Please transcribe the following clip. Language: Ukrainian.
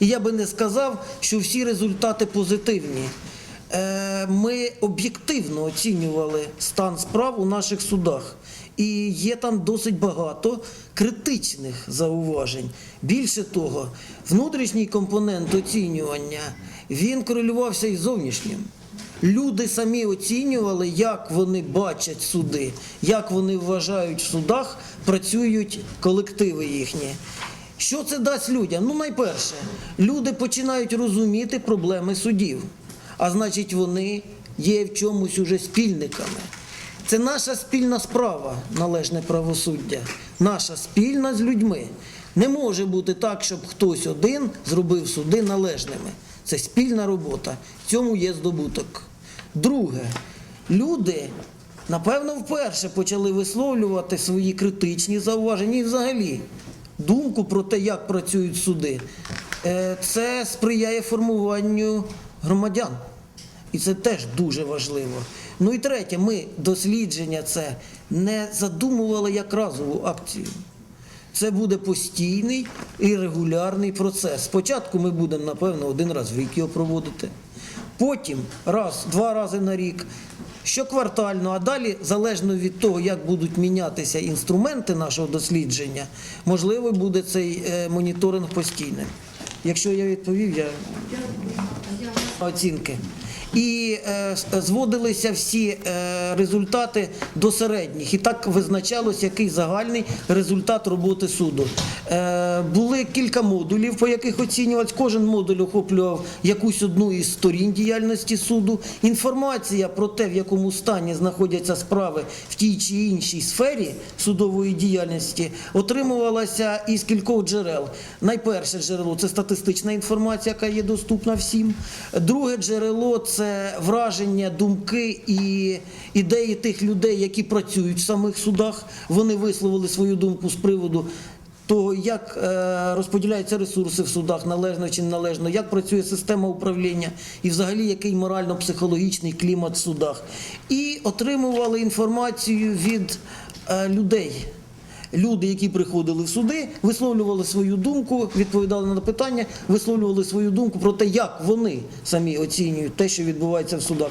І я би не сказав, що всі результати позитивні. Е, Ми об'єктивно оцінювали стан справ у наших судах. І є там досить багато критичних зауважень. Більше того, внутрішній компонент оцінювання він корелювався із зовнішнім. Люди самі оцінювали, як вони бачать суди, як вони вважають в судах, працюють колективи їхні. Що це дасть людям? Ну, найперше, люди починають розуміти проблеми судів, а значить, вони є в чомусь уже спільниками. Це наша спільна справа, належне правосуддя, наша спільна з людьми. Не може бути так, щоб хтось один зробив суди належними. Це спільна робота. В цьому є здобуток. Друге, люди, напевно, вперше почали висловлювати свої критичні зауваження і взагалі думку про те, як працюють суди. Е, Це сприяє формуванню громадян. І це теж дуже важливо. Ну і третє, ми дослідження це не задумували як разову акцію. Це буде постійний і регулярний процес. Спочатку ми будемо, напевно, один раз в рік його проводити, потім раз, два рази на рік, щоквартально, а далі, залежно від того, як будуть мінятися інструменти нашого дослідження, можливо, буде цей е, моніторинг постійним. Якщо я відповів, я оцінки. І е, зводилися всі е, результати до середніх. І так визначалось, який загальний результат роботи суду. Е, були кілька модулів, по яких оцінювати. Кожен модуль охоплював якусь одну із сторін діяльності суду. Інформація про те, в якому стані знаходяться справи в тій чи іншій сфері судової діяльності, отримувалася із кількох джерел. Найперше джерело це статистична інформація, яка є доступна всім. Друге джерело це враження, думки і ідеї тих людей, які працюють в самих судах. Вони висловили свою думку з приводу. Того, як е, розподіляються ресурси в судах, належно чи неналежно, як працює система управління і взагалі який морально-психологічний клімат в судах. І отримували інформацію від е, людей. Люди, які приходили в суди, висловлювали свою думку, відповідали на питання, висловлювали свою думку про те, як вони самі оцінюють те, що відбувається в судах.